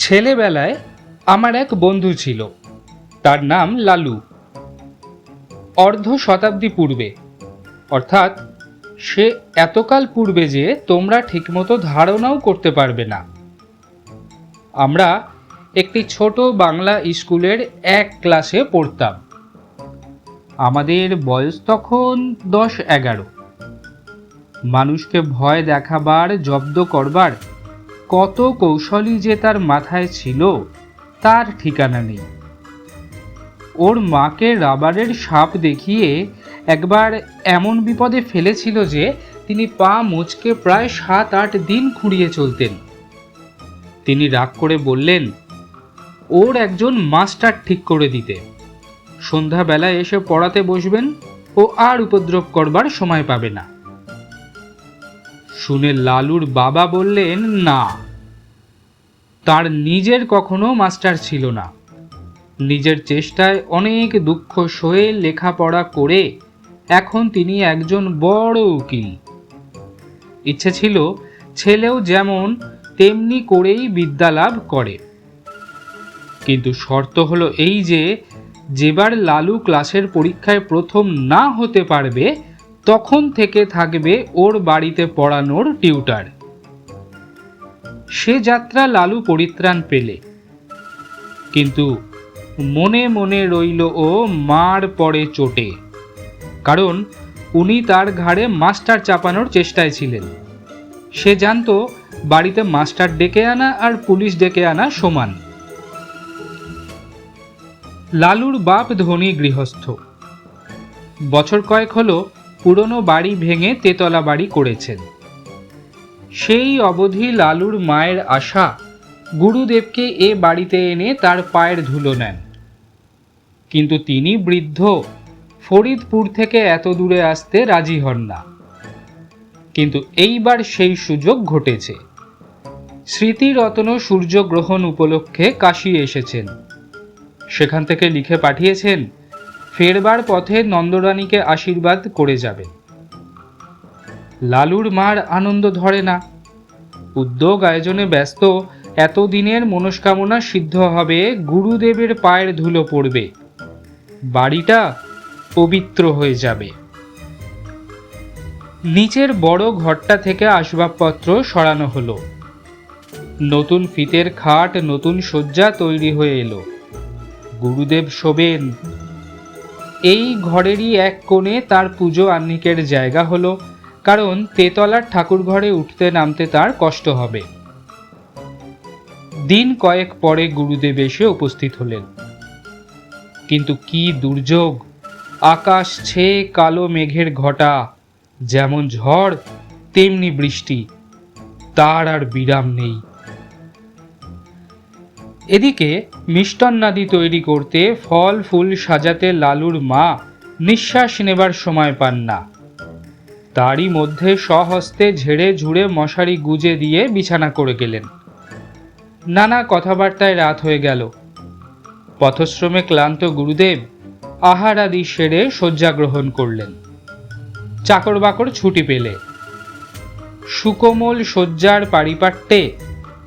ছেলেবেলায় আমার এক বন্ধু ছিল। তার নাম লালু। অর্ধ শতাব্দী পূর্বে। অর্থাৎ সে এতকাল পূর্বে যে তোমরা ঠিকমতো ধারণাও করতে পারবে না। আমরা একটি ছোট বাংলা স্কুলের এক ক্লাসে পড়তাম। আমাদের বয়স তখন দশ এগারো। মানুষকে ভয় দেখাবার, জব্দ করবার কত কৌশলই যে তার মাথায় ছিল, তার ঠিকানা নেই। ওর মাকে রাবারের সাপ দেখিয়ে একবার এমন বিপদে ফেলেছিল যে, তিনি পা মুচকে প্রায় সাত আট দিন খুঁড়িয়ে চলতেন। তিনি রাগ করে বললেন, ওর একজন মাস্টার ঠিক করে দিতে। সন্ধ্যাবেলায় এসে পড়াতে বসবেন ও আর উপদ্রব করবার সময় পাবে না। শুনে লালুর বাবা বললেন, না। তার নিজের কখনো মাস্টার ছিল না। নিজের চেষ্টায় অনেক দুঃখ সয়ে লেখাপড়া করে এখন তিনি একজন বড় উকিল। ইচ্ছে ছিল ছেলেও যেমন তেমনি করেই বিদ্যা লাভ করে। কিন্তু শর্ত হলো এই যে, যেবার লালু ক্লাসের পরীক্ষায় প্রথম না হতে পারবে, তখন থেকে থাকবে ওর বাড়িতে পড়ানোর টিউটার। সে যাত্রা লালু পরিত্রাণ পেলে। কিন্তু মনে মনে রইল ও মার পড়ে চোটে। কারণ উনি তার ঘাড়ে মাস্টার চাপানোর চেষ্টায় ছিলেন। সে জানতো বাড়িতে মাস্টার ডেকে আনা আর পুলিশ ডেকে আনা সমান। লালুর বাপ ধনী গৃহস্থ। বছর কয়েক হলো পুরনো বাড়ি ভেঙে তেতলা বাড়ি করেছেন। সেই অবধি লালুর মায়ের আশা, গুরুদেবকে এ বাড়িতে এনে তার পায়ের ধুলো নেন। কিন্তু তিনি বৃদ্ধ, ফরিদপুর থেকে এত দূরে আসতে রাজি হন না। কিন্তু এইবার সেই সুযোগ ঘটেছে। স্মৃতিরত্ন সূর্যগ্রহণ উপলক্ষে কাশি এসেছেন। সেখান থেকে লিখে পাঠিয়েছেন, ফেরবার পথে নন্দরানীকে আশীর্বাদ করে যাবে। লালুর মার আনন্দ ধরে না। উদ্যোগ আয়োজনে ব্যস্ত, এতদিনের মনস্কামনা সিদ্ধ হবে গুরুদেবের পায়ের ধুলো পড়বে। বাড়িটা পবিত্র হয়ে যাবে। নিচের বড় ঘরটা থেকে আসবাবপত্র সরানো হলো। নতুন ফিতের খাট, নতুন শয্যা তৈরি হয়ে এলো। গুরুদেব শোবেন। এই ঘরেরই এক কোণে তার পুজো আহ্নিকের জায়গা হলো। কারণ তেতলার ঠাকুর ঘরে উঠতে নামতে তার কষ্ট হবে। দিন কয়েক পরে গুরুদেব এসে উপস্থিত হলেন। কিন্তু কি দুর্যোগ! আকাশ ছেয়ে কালো মেঘের ঘটা, যেমন ঝড়, তেমনি বৃষ্টি। তার আর বিরাম নেই। এদিকে মিষ্টান্নাদি তৈরি করতে ফল ফুল সাজাতে লালুর মা নিঃশ্বাস নেবার সময় পান না। তারই মধ্যে স্বহস্তে ঝেড়ে ঝুড়ে মশারি গুজে দিয়ে বিছানা করে গেলেন। নানা কথাবার্তায় রাত হয়ে গেল। পথশ্রমে ক্লান্ত গুরুদেব আহার আদি সেরে শয্যা গ্রহণ করলেন। চাকর বাকর ছুটি পেলে। সুকোমল শয্যার পারিপাট্যে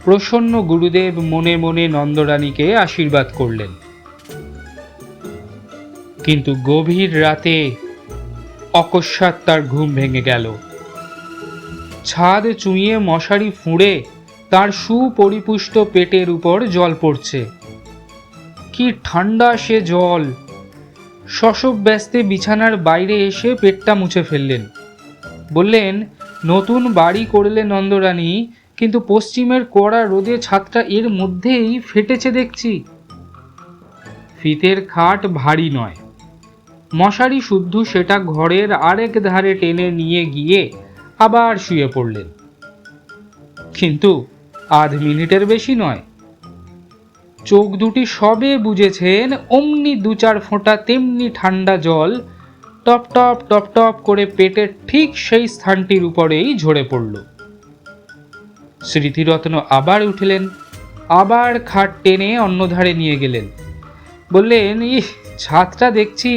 প্রসন্ন গুরুদেব মনে মনে নন্দরানীকে আশীর্বাদ করলেন। কিন্তু গভীর রাতে অকস্মাৎ তার ঘুম ভেঙে গেল। ছাদ চুঁইয়ে মশারি ফুঁড়ে তার সুপরিপুষ্ট পেটের উপর জল পড়ছে। কি ঠান্ডা সে জল! শশব ব্যস্তে বিছানার বাইরে এসে পেটটা মুছে ফেললেন। বললেন, নতুন বাড়ি করলে নন্দরানী, কিন্তু পশ্চিমের কড়া রোদে ছাদটা এর মধ্যেই ফেটেছে দেখছি। ফিতের খাট ভারী নয়। মশারি শুদ্ধ সেটা ঘরের আরেক ধারে টেনে নিয়ে গিয়ে আবার শুয়ে পড়লেন। কিন্তু আধ মিনিটের বেশি নয়। চোখ দুটি সবে বুঝেছেন, অমনি দু চার ফোঁটা তেমনি ঠান্ডা জল টপ টপ টপ টপ করে পেটের ঠিক সেই স্থানটির উপরেই ঝরে পড়ল। স্মৃতিরত্ন আবার উঠলেন, আবার খাট টেনে অন্যধারে নিয়ে গেলেন। বললেন, ইহ ছাদটা দেখছি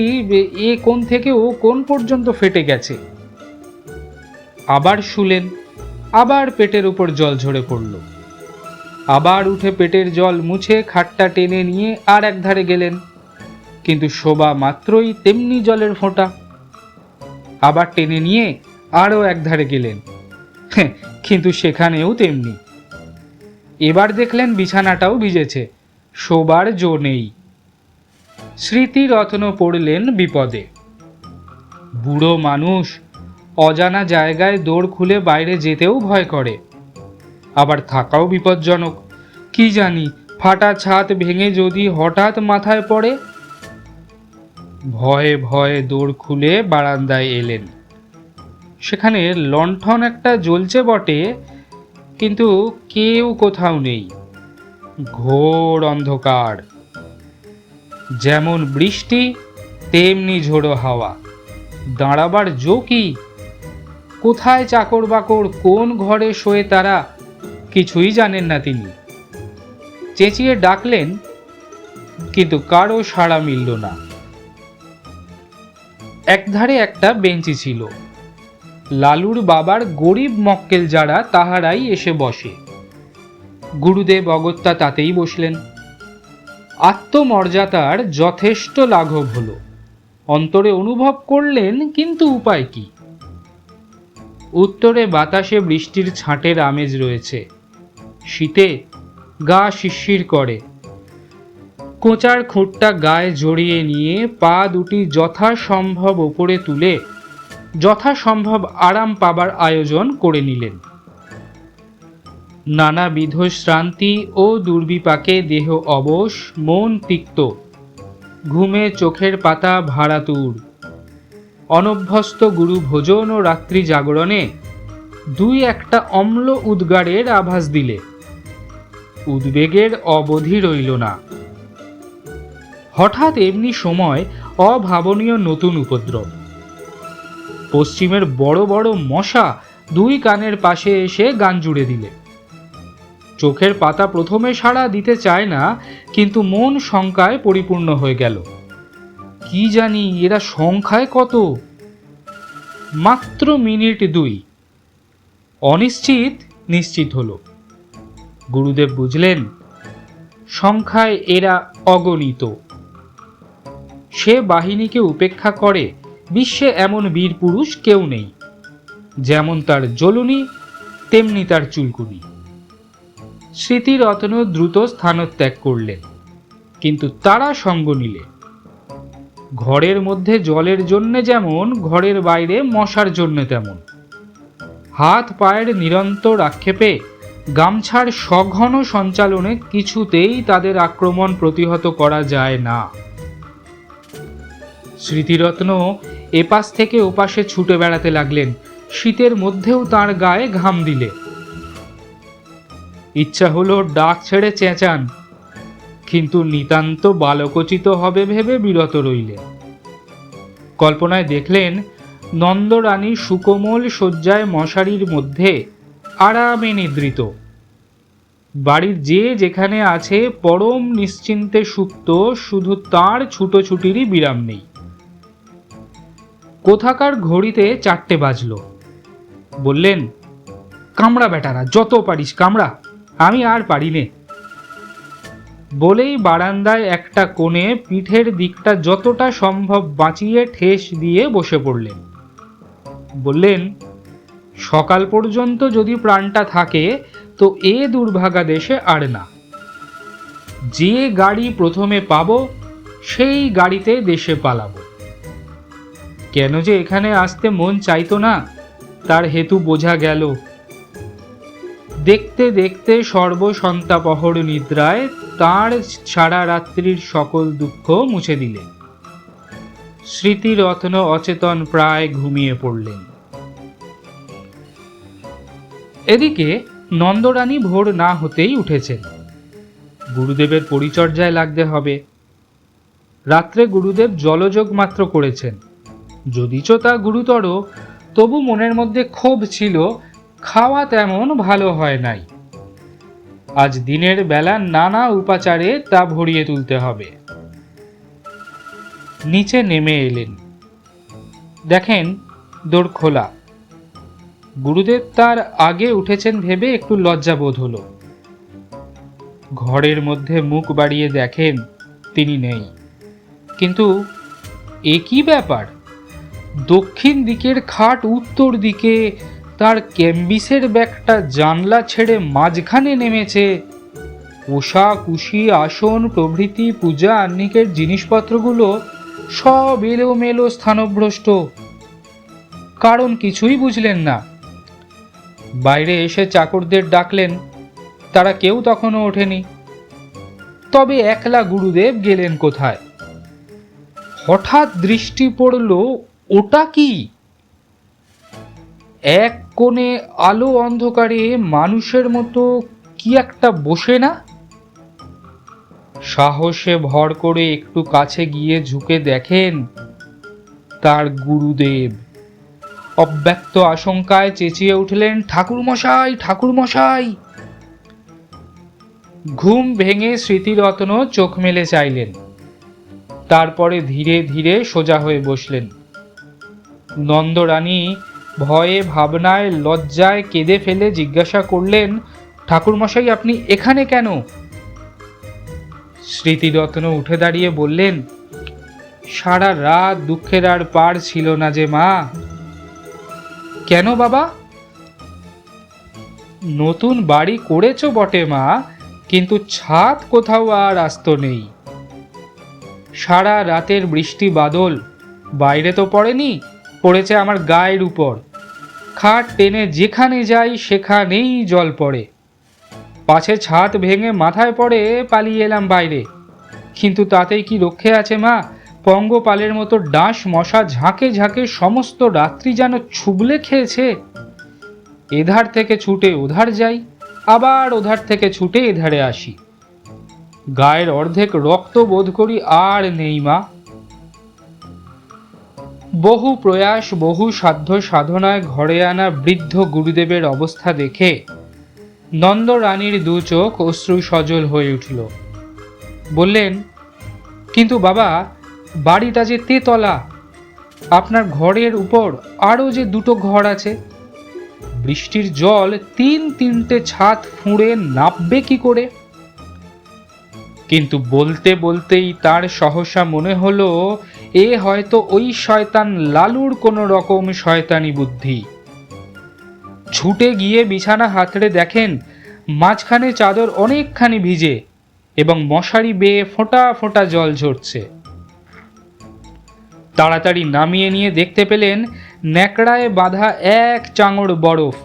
এ কোণ থেকে ও কোন পর্যন্ত ফেটে গেছে। আবার শুলেন আবার পেটের উপর জল ঝরে পড়ল। আবার উঠে পেটের জল মুছে খাটটা টেনে নিয়ে আর এক ধারে গেলেন। কিন্তু শোভা মাত্রই তেমনি জলের ফোঁটা। আবার টেনে নিয়ে আরও এক ধারে গেলেন। হ্যাঁ, কিন্তু সেখানেও তেমনি। এবার দেখলেন বিছানাটাও ভিজেছে। শোবার জো নেই। স্মৃতিরত্ন পড়লেন বিপদে। বুড়ো মানুষ অজানা জায়গায় দৌড় খুলে বাইরে যেতেও ভয় করে। আবার থাকাও বিপজ্জনক। কি জানি, ফাটা ছাদ ভেঙে যদি হঠাৎ মাথায় পড়ে? ভয়ে ভয়ে দৌড় খুলে বারান্দায় এলেন। সেখানে লণ্ঠন একটা জ্বলছে বটে, কিন্তু কেউ কোথাও নেই। ঘোর অন্ধকার। যেমন বৃষ্টি, তেমনি ঝোড়ো হাওয়া। দাঁড়াবার জো কি? কোথায় চাকর বাকর, কোন ঘরে শোয়ে তারা, কিছুই জানেন না তিনি। চেঁচিয়ে ডাকলেন, কিন্তু কারও সাড়া মিলল না। একধারে একটা বেঞ্চি ছিল। লালুর বাবার গরিব মক্কেল যারা, তাহারাই এসে বসে। গুরুদেব অগত্যা তাতেই বসলেন। আত্মমর্যাদার যথেষ্ট লাঘব হলো। অন্তরে অনুভব করলেন, কিন্তু উপায় কি? উত্তরে বাতাসে বৃষ্টির ছাঁটের আমেজ রয়েছে। শীতে গা শিরশির করে। কোচার খুঁটটা গায়ে জড়িয়ে নিয়ে পা দুটি যথাসম্ভব ওপরে তুলে, যথাসম্ভব আরাম পাবার আয়োজন করে নিলেন। নানাবিধ শ্রান্তি ও দুর্বিপাকে দেহ অবশ, মন তিক্ত। ঘুমে চোখের পাতা ভাড়াতুর। অনভ্যস্ত গুরু ভোজন ও রাত্রি জাগরণে দুই একটা অম্ল উদ্গারের আভাস দিলে। উদ্বেগের অবধি রইল না। হঠাৎ এমনি সময় অভাবনীয় নতুন উপদ্রব। পশ্চিমের বড় বড় মশা দুই কানের পাশে এসে গান জুড়ে দিলে। চোখের পাতা প্রথমে সাড়া দিতে চায় না, কিন্তু মন শঙ্কায় পরিপূর্ণ হয়ে গেল। কি জানি এরা সংখ্যায় কত? মাত্র মিনিট দুই। অনিশ্চিত নিশ্চিত হল। গুরুদেব বুঝলেন, সংখ্যায় এরা অগণিত। সে বাহিনীকে উপেক্ষা করে, বিশ্বে এমন বীর পুরুষ কেউ নেই। যেমন তার জ্বলুনি, তেমনি তার চুলকুনি। স্মৃতিরত্ন দ্রুত স্থানত্যাগ করলেন। কিন্তু তারা সঙ্গ নিলে। ঘরের মধ্যে জলের জন্যে যেমন, ঘরের বাইরে মশার জন্য তেমন। হাত পায়ের নিরন্তর আক্ষেপে গামছার সঘন সঞ্চালনে কিছুতেই তাদের আক্রমণ প্রতিহত করা যায় না। স্মৃতিরত্ন এপাশ থেকে ওপাশে ছুটে বেড়াতে লাগলেন। শীতের মধ্যেও তার গায়ে ঘাম দিলে। ইচ্ছা হলো ডাক ছেড়ে চেঁচান। কিন্তু নিতান্ত বালকোচিত হবে ভেবে বিরত রইলেন। কল্পনায় দেখলেন নন্দরানী সুকোমল শয্যায় মশারির মধ্যে আরামে নিদ্রিত। বাড়ির যে যেখানে আছে পরম নিশ্চিন্তে সুপ্ত, শুধু তার ছুটোছুটিরই বিরাম নেই। কোথাকার ঘড়িতে চারটে বাজল। বললেন, কামড়া বেটারা, যত পারিস কামড়া। আমি আর পারি নে। বলেই বারান্দায় একটা কোণে পিঠের দিকটা যতটা সম্ভব বাঁচিয়ে ঠেস দিয়ে বসে পড়লেন। বললেন, সকাল পর্যন্ত যদি প্রাণটা থাকে, তো এ দুর্ভাগা দেশে আর না। যে গাড়ি প্রথমে পাবো, সেই গাড়িতে দেশে পালাবো। কেন যে এখানে আসতে মন চাইতো না, তার হেতু বোঝা গেল। দেখতে দেখতে সর্বসন্তাপহর নিদ্রায় তার সারা রাত্রির সকল দুঃখ মুছে দিলেন। স্মৃতিরত্ন অচেতন প্রায় ঘুমিয়ে পড়লেন। এদিকে নন্দরানী ভোর না হতেই উঠেছেন। গুরুদেবের পরিচর্যায় লাগতে হবে। রাত্রে গুরুদেব জলযোগ মাত্র করেছেন। যদিচ তা গুরুতর, তবু মনের মধ্যে ক্ষোভ ছিল খাওয়া তেমন ভালো হয় নাই। আজ দিনের বেলা নানা উপাচারে তা ভরিয়ে তুলতে হবে। নিচে নেমে এলেন। দেখেন, দোর খোলা। গুরুদেব তার আগে উঠেছেন ভেবে একটু লজ্জা বোধ হলো। ঘরের মধ্যে মুখ বাড়িয়ে দেখেন তিনি নেই। কিন্তু এ কি ব্যাপার? দক্ষিণ দিকের খাট উত্তর দিকে তার ক্যাম্বিসের ব্যাগটা জানলা ছেড়ে মাঝখানে নেমেছে। পোশাক, কুশি, আসন, প্রভৃতি, পূজা, আহ্নিকের জিনিসপত্রগুলো সব এলোমেলো স্থানভ্রষ্ট। কারণ কিছুই বুঝলেন না। বাইরে এসে চাকরদের ডাকলেন, তারা কেউ তখনও ওঠেনি। তবে একলা গুরুদেব গেলেন কোথায়? হঠাৎ দৃষ্টি পড়ল, ওটা কি? এক কোণে আলো অন্ধকারে মানুষের মতো কি একটা বসে না? সাহসে ভর করে একটু কাছে গিয়ে ঝুঁকে দেখেন তার গুরুদেব। অব্যক্ত আশঙ্কায় চেঁচিয়ে উঠলেন ঠাকুর মশাই ঠাকুর মশাই ঘুম ভেঙে স্মৃতিরত্ন চোখ মেলে চাইলেন। তারপরে ধীরে ধীরে সোজা হয়ে বসলেন। নন্দরানী ভয়ে ভাবনায় লজ্জায় কেঁদে ফেলে জিজ্ঞাসা করলেন, ঠাকুরমশাই, আপনি এখানে কেন? স্মৃতিরত্ন উঠে দাঁড়িয়ে বললেন, সারা রাত দুঃখের আর পার ছিল না যে মা। কেন বাবা? নতুন বাড়ি করেছ বটে মা, কিন্তু ছাদ কোথাও আর আস্ত নেই। সারা রাতের বৃষ্টি বাদল, বাইরে তো পড়েনি, পড়েছে আমার গায়ের উপর। খাট টেনে যেখানে যাই, সেখানেই জল পড়ে। পাছে ছাদ ভেঙে মাথায় পড়ে পালিয়ে এলাম বাইরে। কিন্তু তাতেই কি রক্ষে আছে মা? পঙ্গপালের মতো ডাঁশ মশা ঝাঁকে ঝাঁকে সমস্ত রাত্রি যেন ছুবলে খেয়েছে। এধার থেকে ছুটে ওধার যাই, আবার ওধার থেকে ছুটে এধারে আসি। গায়ের অর্ধেক রক্ত বোধ করি আর নেই মা। বহু প্রয়াস, বহু সাধ্য সাধনায় ঘরে আনা বৃদ্ধ গুরুদেবের অবস্থা দেখে নন্দ রানীর দু চোখ অশ্রু সজল হয়ে উঠল। বললেন, কিন্তু বাবা, বাড়িটা যে তেতলা, আপনার ঘরের উপর আরও যে দুটো ঘর আছে, বৃষ্টির জল তিন তিনটে ছাদ ফুঁড়ে নাববে কি করে? কিন্তু বলতে বলতেই তার সহসা মনে হলো এ হয়তো ওই শয়তান লালুর কোনো রকম শয়তানি বুদ্ধি। ছুটে গিয়ে বিছানা হাতড়ে দেখেন, মাঝখানে চাদর অনেকখানি ভিজে এবং মশারি বেয়ে ফোঁটা ফোঁটা জল ঝরছে। তাড়াতাড়ি নামিয়ে নিয়ে দেখতে পেলেন, ন্যাকড়ায় বাঁধা এক চাঙড় বরফ।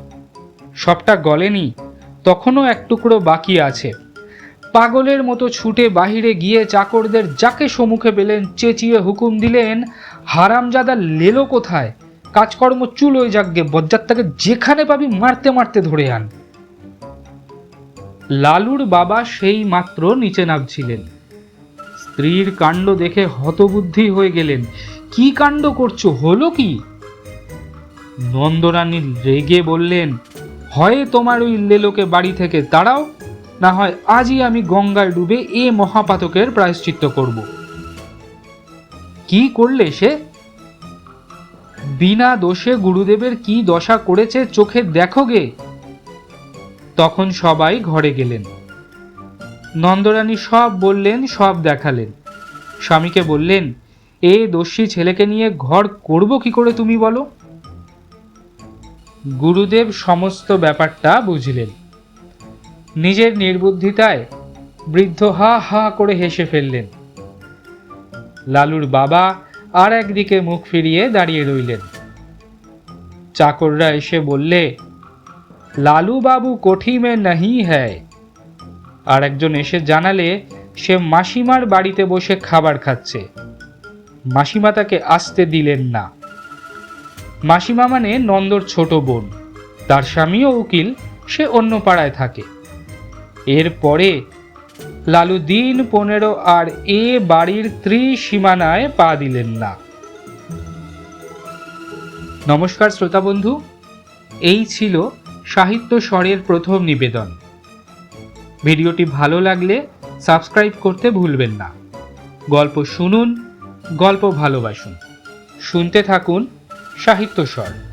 সবটা গলেনি, তখনও এক টুকরো বাকি আছে। পাগলের মতো ছুটে বাহিরে গিয়ে চাকরদের যাকে সম্মুখে পেলেন চেঁচিয়ে হুকুম দিলেন, হারামজাদা, লেলো কোথায়? কাজকর্ম চুল ওই যাগ্গে বজ্জাত্তাকে যেখানে পাবি মারতে মারতে ধরে আন। লালুর বাবা সেই মাত্র নিচে নামছিলেন। স্ত্রীর কাণ্ড দেখে হতবুদ্ধি হয়ে গেলেন। কি কাণ্ড করছ? হলো কি? নন্দরানী রেগে বললেন, হয় তোমার ওই লেলোকে বাড়ি থেকে তাড়াও না হয় আজই আমি গঙ্গায় ডুবে এ মহাপাতকের প্রায়শ্চিত্ত করব। কি করলে সে? বিনা দোষে গুরুদেবের কি দশা করেছে চোখে দেখো গে? তখন সবাই ঘরে গেলেন। নন্দরানী সব বললেন, সব দেখালেন। স্বামীকে বললেন, এ দস্যি ছেলেকে নিয়ে ঘর করব কি করে তুমি বলো? গুরুদেব সমস্ত ব্যাপারটা বুঝলেন। নিজের নির্বুদ্ধিতায় বৃদ্ধ হা হা করে হেসে ফেললেন। লালুর বাবা আর একদিকে মুখ ফিরিয়ে দাঁড়িয়ে রইলেন। চাকররা এসে বললে, লালু বাবু কোঠি মে নাহি হ্যায়? আর একজন এসে জানালে, সে মাসিমার বাড়িতে বসে খাবার খাচ্ছে। মাসিমা তাকে আসতে দিলেন না। মাসিমা মানে নন্দর ছোট বোন। তার স্বামীও উকিল সে অন্য পাড়ায় থাকে। এরপরে লালু দিন পনেরো আর এ বাড়ির ত্রিসীমানায় পা দিলেন না। নমস্কার শ্রোতা বন্ধু, এই ছিল সাহিত্য স্বরের প্রথম নিবেদন। ভিডিওটি ভালো লাগলে সাবস্ক্রাইব করতে ভুলবেন না। গল্প শুনুন, গল্প ভালোবাসুন। শুনতে থাকুন সাহিত্য স্বর।